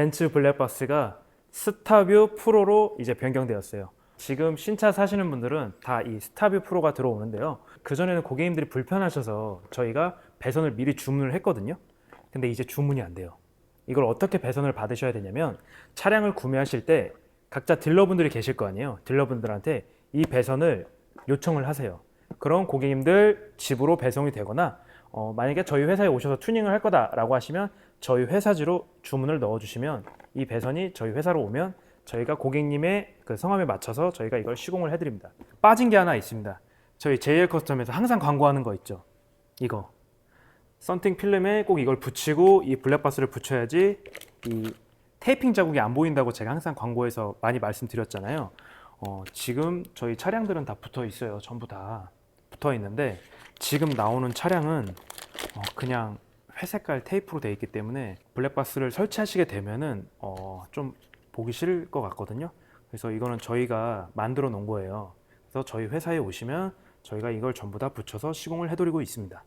벤츠 블랙박스가 스타뷰 프로로 이제 변경되었어요. 지금 신차 사시는 분들은 다 이 스타뷰 프로가 들어오는데요. 그전에는 고객님들이 불편하셔서 저희가 배선을 미리 주문을 했거든요. 근데 이제 주문이 안 돼요. 이걸 어떻게 배선을 받으셔야 되냐면 차량을 구매하실 때 각자 딜러분들이 계실 거 아니에요. 딜러분들한테 이 배선을 요청을 하세요. 그럼 고객님들 집으로 배송이 되거나 어, 만약에 저희 회사에 오셔서 튜닝을 할 거다라고 하시면 저희 회사지로 주문을 넣어주시면 이 배선이 저희 회사로 오면 저희가 고객님의 그 성함에 맞춰서 저희가 이걸 시공을 해드립니다. 빠진 게 하나 있습니다. 저희 JL 커스텀에서 항상 광고하는 거 있죠. 이거 썬팅 필름에 꼭 이걸 붙이고 이 블랙박스를 붙여야지 이 테이핑 자국이 안 보인다고 제가 항상 광고에서 많이 말씀드렸잖아요. 어, 지금 저희 차량들은 다 붙어 있어요. 전부 다 붙어 있는데 지금 나오는 차량은 어, 그냥 회색깔 테이프로 되어 있기 때문에 블랙박스를 설치하시게 되면은 어, 좀 보기 싫을 것 같거든요. 그래서 이거는 저희가 만들어 놓은 거예요. 그래서 저희 회사에 오시면 저희가 이걸 전부 다 붙여서 시공을 해드리고 있습니다.